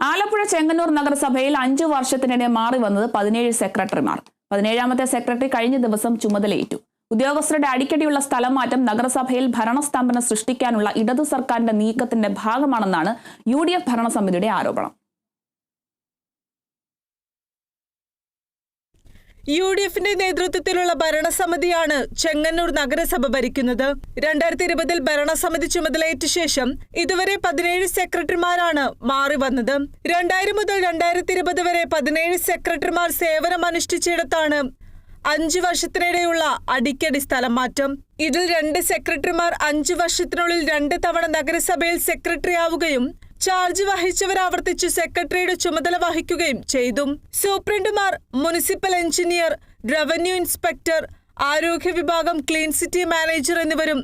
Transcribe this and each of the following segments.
ആലപ്പുഴ ചെങ്ങന്നൂർ നഗരസഭയിൽ അഞ്ചു വർഷത്തിനിടെ മാറി വന്നത് പതിനേഴ് സെക്രട്ടറിമാർ. പതിനേഴാമത്തെ സെക്രട്ടറി കഴിഞ്ഞ ദിവസം ചുമതലയേറ്റു. ഉദ്യോഗസ്ഥരുടെ അടിക്കടിയുള്ള സ്ഥലം മാറ്റം നഗരസഭയിൽ ഭരണസ്തംഭനം സൃഷ്ടിക്കാനുള്ള ഇടതു സർക്കാരിന്റെ നീക്കത്തിന്റെ ഭാഗമാണെന്നാണ് യു ഡി എഫ് ഭരണസമിതിയുടെ ആരോപണം. യു ഡി എഫിന്റെ നേതൃത്വത്തിലുള്ള ഭരണസമിതിയാണ് ചെങ്ങന്നൂർ നഗരസഭ ഭരിക്കുന്നത്. രണ്ടായിരത്തി ഇരുപതിൽ ഭരണസമിതി ചുമതലയേറ്റ ശേഷം ഇതുവരെ പതിനേഴ് സെക്രട്ടറിമാരാണ് മാറി വന്നത്. രണ്ടായിരം മുതൽ രണ്ടായിരത്തി ഇരുപത് വരെ പതിനേഴ് സെക്രട്ടറിമാർ സേവനം സേവനമനുഷ്ഠിച്ചിടത്താണ് അഞ്ചു വർഷത്തിനിടെയുള്ള അടിക്കടി സ്ഥലം മാറ്റം. ഇതിൽ രണ്ട് സെക്രട്ടറിമാർ അഞ്ചു വർഷത്തിനുള്ളിൽ രണ്ട് തവണ നഗരസഭയിൽ സെക്രട്ടറി ആവുകയും ചാർജ് വഹിച്ചവർ ആവർത്തിച്ച് സെക്രട്ടറിയുടെ ചുമതല വഹിക്കുകയും ചെയ്തു. സൂപ്രണ്ടുമാർ മുനിസിപ്പൽ എഞ്ചിനീയർ റവന്യൂ ഇൻസ്പെക്ടർ ആരോഗ്യ വിഭാഗം ക്ലീൻ സിറ്റി മാനേജർ എന്നിവരും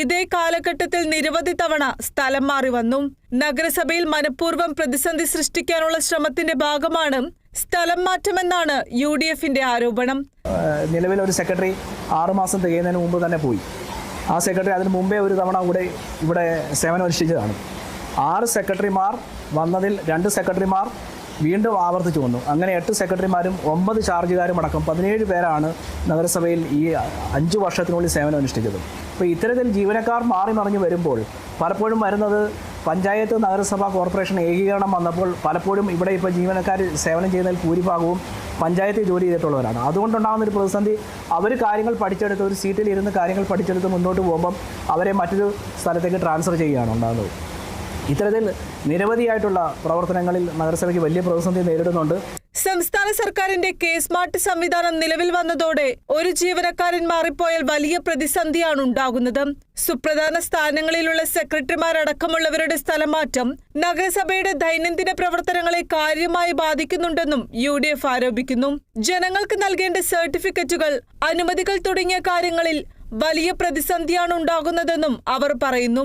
ഇതേ കാലഘട്ടത്തിൽ നിരവധി തവണ സ്ഥലം മാറി വന്നു. നഗരസഭയിൽ മനഃപൂർവം പ്രതിസന്ധി സൃഷ്ടിക്കാനുള്ള ശ്രമത്തിന്റെ ഭാഗമാണ് സ്ഥലം മാറ്റമെന്നാണ് യു ഡി എഫിന്റെ ആരോപണം നിലവിൽ ഒരു സെക്രട്ടറി ആറുമാസം തികയുന്നതിന് മുമ്പ് തന്നെ പോയി. ആ സെക്രട്ടറി അതിന് മുമ്പേ ഒരു തവണ കൂടെ ഇവിടെ സേവനമനുഷ്ഠിച്ചതാണ് ആറ് സെക്രട്ടറിമാർ വന്നതിൽ രണ്ട് സെക്രട്ടറിമാർ വീണ്ടും ആവർത്തിച്ചു വന്നു. അങ്ങനെ എട്ട് സെക്രട്ടറിമാരും ഒമ്പത് ചാർജുകാരും അടക്കം പതിനേഴ് പേരാണ് നഗരസഭയിൽ ഈ അഞ്ച് വർഷത്തിനുള്ളിൽ സേവനം അനുഷ്ഠിച്ചത് അപ്പോൾ ഇത്തരത്തിൽ ജീവനക്കാർ മാറി മറിഞ്ഞു വരുമ്പോൾ പലപ്പോഴും വരുന്നത് പഞ്ചായത്ത് നഗരസഭ കോർപ്പറേഷൻ ഏകീകരണം വന്നപ്പോൾ പലപ്പോഴും ഇവിടെ ഇപ്പോൾ ജീവനക്കാർ സേവനം ചെയ്യുന്നതിൽ ഭൂരിഭാഗവും പഞ്ചായത്തിൽ ജോലി ചെയ്തിട്ടുള്ളവരാണ്. അതുകൊണ്ടുണ്ടാകുന്ന ഒരു പ്രതിസന്ധി അവർ കാര്യങ്ങൾ പഠിച്ചെടുത്ത് ഒരു സീറ്റിൽ ഇരുന്ന് കാര്യങ്ങൾ പഠിച്ചെടുത്ത് മുന്നോട്ട് പോകുമ്പം അവരെ മറ്റൊരു സ്ഥലത്തേക്ക് ട്രാൻസ്ഫർ ചെയ്യുകയാണ് ഉണ്ടാകുന്നത്. ഇത്തരത്തിൽ നിരവധിയായിട്ടുള്ള പ്രവർത്തനങ്ങളിൽ നഗരസഭയ്ക്ക് വലിയ പ്രതിസന്ധി നേരിടുന്നുണ്ട്. സംസ്ഥാന സർക്കാരിന്റെ കെ സ്മാർട്ട് സംവിധാനം നിലവിൽ വന്നതോടെ ഒരു ജീവനക്കാരൻ മാറിപ്പോയാൽ വലിയ പ്രതിസന്ധിയാണ് ഉണ്ടാകുന്നത്. സുപ്രധാന സ്ഥാനങ്ങളിലുള്ള സെക്രട്ടറിമാരടക്കമുള്ളവരുടെ സ്ഥലമാറ്റം നഗരസഭയുടെ ദൈനംദിന പ്രവർത്തനങ്ങളെ കാര്യമായി ബാധിക്കുന്നുണ്ടെന്നും യു ഡി എഫ് ആരോപിക്കുന്നു. ജനങ്ങൾക്ക് നൽകേണ്ട സർട്ടിഫിക്കറ്റുകൾ അനുമതികൾ തുടങ്ങിയ കാര്യങ്ങളിൽ വലിയ പ്രതിസന്ധിയാണ് ഉണ്ടാകുന്നതെന്നും അവർ പറയുന്നു.